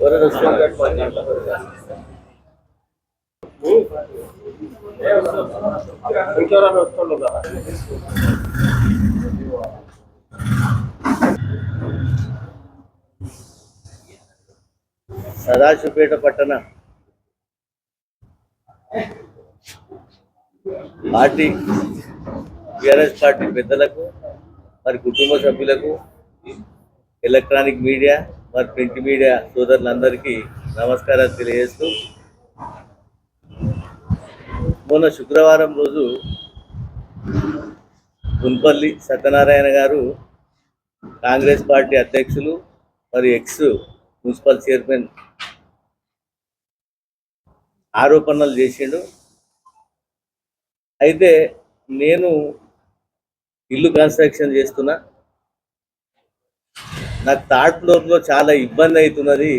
ఎవరైనా సదాశివపేట పట్టణ party TRS party పెద్దలకు మరి కుటుంబ సభ్యులకు ఎలక్ట్రానిక్ మీడియా మరి ప్రింట్ మీడియా సోదరులందరికీ నమస్కారాలు తెలియజేస్తూ మొన్న శుక్రవారం రోజు గుంపల్లి సత్యనారాయణ గారు కాంగ్రెస్ పార్టీ అధ్యక్షులు మరి ఎక్స్ మున్సిపల్ చైర్మన్ ఆరోపణలు చేసిండు. అయితే నేను ఇల్లు కన్స్ట్రక్షన్ చేస్తున్నా. నాకు థర్డ్ ఫ్లోర్లో చాలా ఇబ్బంది అవుతున్నది.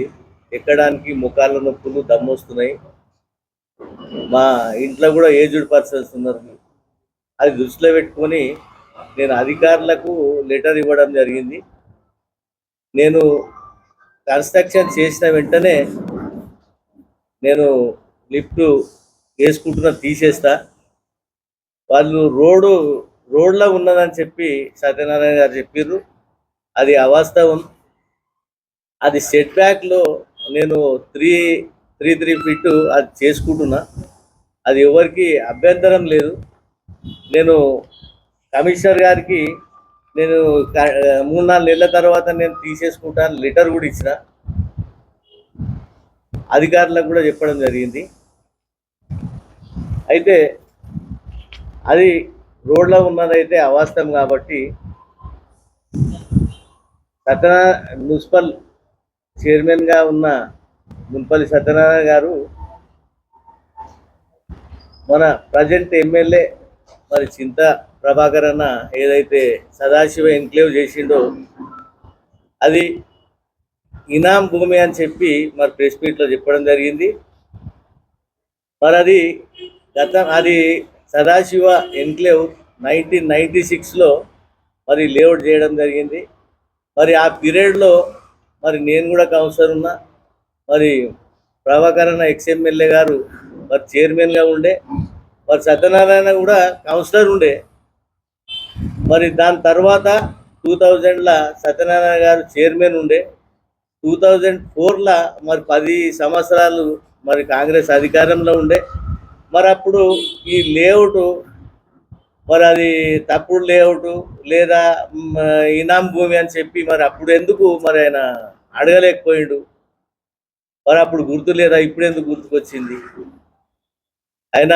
ఎక్కడానికి ముఖాల నొప్పులు దమ్మొస్తున్నాయి మా ఇంట్లో కూడా ఏజ్డ్ పర్సన్స్ ఉన్నారు. అది దృష్టిలో పెట్టుకొని నేను అధికారులకు లెటర్ ఇవ్వడం జరిగింది. నేను కన్స్ట్రక్షన్ చేసిన వెంటనే నేను లిఫ్ట్ వేసుకుంటున్న తీసేస్తా. వాళ్ళు రోడ్డు రోడ్లో ఉన్నదని చెప్పి సత్యనారాయణ గారు చెప్పారు అది అవాస్తవం. అది సెట్ బ్యాక్లో నేను త్రీ త్రీ త్రీ ఫీట్ అది చేసుకుంటున్నా. అది ఎవరికి అభ్యంతరం లేదు. నేను కమిషనర్ గారికి నేను మూడు నాలుగు నెలల తర్వాత నేను తీసేసుకుంటాను లెటర్ కూడా ఇచ్చిన. అధికారులకు కూడా చెప్పడం జరిగింది. అయితే అది రోడ్లో ఉన్నదైతే అవాస్తవం కాబట్టి సత్యనా మున్సిపల్ చైర్మన్గా ఉన్న మున్పల్లి సత్యనారాయణ గారు మన ప్రజెంట్ ఎమ్మెల్యే మరి చింత ప్రభాకర్ అన్న ఏదైతే సదాశివ ఎంక్లేవ్ చేసిండో అది ఇనాం భూమి అని చెప్పి మరి ప్రెస్ మీట్లో చెప్పడం జరిగింది. మరి అది గత అది సదాశివ ఎన్క్లేవ్ నైన్టీన్ నైంటీ సిక్స్లో మరి లేఅవుట్ చేయడం జరిగింది. మరి ఆ పీరియడ్లో మరి నేను కూడా కౌన్సిలర్ ఉన్నా. మరి ప్రభాకరణ ఎక్స్ఎమ్మెల్యే గారు మరి చైర్మన్గా ఉండే. మరి సత్యనారాయణ కూడా కౌన్సిలర్ ఉండే. మరి దాని తర్వాత టూ థౌజండ్లో సత్యనారాయణ గారు చైర్మన్ ఉండే. టూ థౌజండ్ ఫోర్లో మరి పది సంవత్సరాలు మరి కాంగ్రెస్ అధికారంలో ఉండే. మరి అప్పుడు ఈ లేఅవుట్ మరి అది తప్పుడు లేఅవుట్ లేదా ఇనాం భూమి అని చెప్పి మరి అప్పుడు ఎందుకు మరి ఆయన అడగలేకపోయిండు? మరి అప్పుడు గుర్తు లేదా? ఇప్పుడు ఎందుకు గుర్తుకొచ్చింది? ఆయన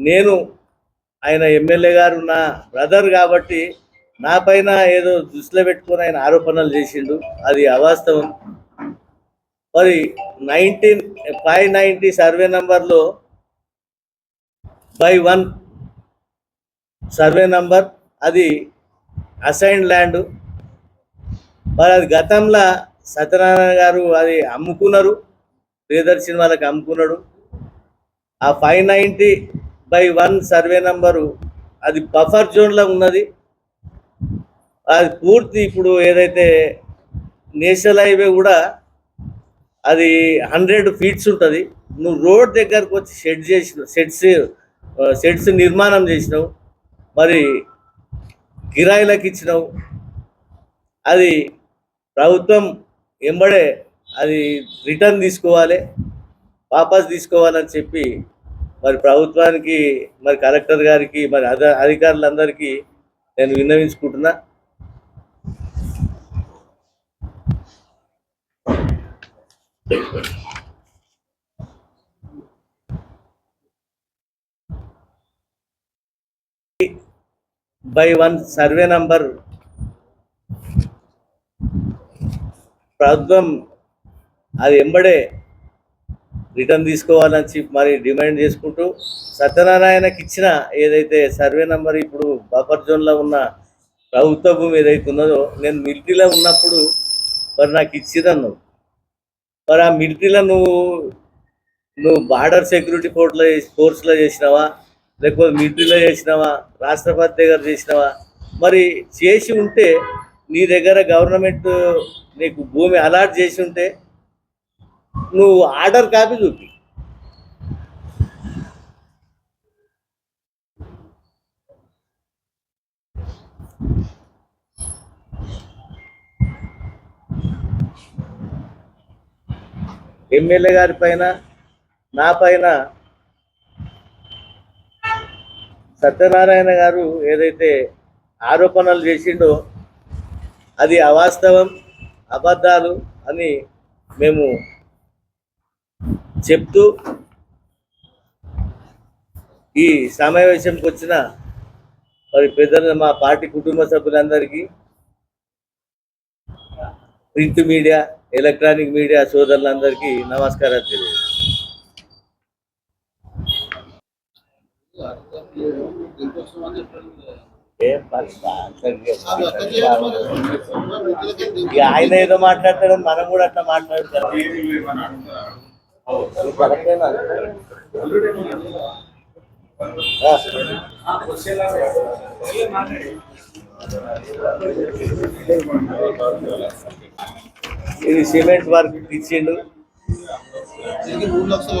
నేను ఆయన ఎమ్మెల్యే గారు నా బ్రదర్ కాబట్టి నా పైన ఏదో దృష్టిలో పెట్టుకొని ఆయన ఆరోపణలు చేసిండు. అది అవాస్తవం. మరి నైన్టీన్ ఫైవ్ నైంటీ సర్వే నంబర్లో బై వన్ సర్వే నంబర్. అది అసైన్డ్ ల్యాండ్. మరి అది గతంలో సత్యనారాయణ గారు అది అమ్ముకున్నారు. ప్రియదర్శిని వాళ్ళకి అమ్ముకున్నాడు. ఆ five ninety by one survey number అది బఫర్ జోన్లో ఉన్నది. అది పూర్తి ఇప్పుడు ఏదైతే నేషనల్ హైవే కూడా అది హండ్రెడ్ ఫీట్స్ ఉంటుంది. నువ్వు రోడ్ దగ్గరకు వచ్చి షెడ్ చేసిన షెడ్స్ సెట్స్ నిర్మాణం చేసినావు మరి కిరాయిలకు ఇచ్చినావు అది ప్రభుత్వం ఎంబడే అది రిటర్న్ తీసుకోవాలి వాపస్ తీసుకోవాలని చెప్పి మరి ప్రభుత్వానికి మరి కలెక్టర్ గారికి మరి అధ అధికారులందరికీ నేను విన్నవించుకుంటున్నా. By one survey number. ప్రభుత్వం అది ఎంబడే రిటర్న్ తీసుకోవాలని చెప్పి మరి డిమాండ్ చేసుకుంటూ సత్యనారాయణకి ఇచ్చిన ఏదైతే సర్వే నంబర్ ఇప్పుడు బఫర్ జోన్లో ఉన్న ప్రభుత్వ భూమి ఏదైతే ఉన్నదో నేను మిలిటరీలో ఉన్నప్పుడు మరి నాకు ఇచ్చిరన్ను. మరి ఆ మిలిటరీలో నువ్వు నువ్వు బార్డర్ సెక్యూరిటీ ఫోర్స్లో ఫోర్స్లో చేసినావా? లేకపోతే మిలిటరీలో చేసినావా? రాష్ట్రపతి దగ్గర చేసినావా? మరి చేసి ఉంటే నీ దగ్గర గవర్నమెంట్ నీకు భూమి అలాట్ చేసి ఉంటే నువ్వు ఆర్డర్ కాపీ చూపి. ఎమ్మెల్యే గారి పైన నా పైన సత్యనారాయణ గారు ఏదైతే ఆరోపణలు చేసిండో అది అవాస్తవం అబద్ధాలు అని మేము చెప్తూ ఈ సమావేశంకి వచ్చిన మరి పెద్దలు మా పార్టీ కుటుంబ సభ్యులందరికీ ప్రింట్ మీడియా ఎలక్ట్రానిక్ మీడియా సోదరులందరికీ నమస్కారం తెలియదు ఆయన ఏదో మాట్లాడతాడు మనం కూడా అట్లా మాట్లాడతాం. ఇది సిమెంట్ వర్క్ ఇచ్చిండు. మూడు లక్షల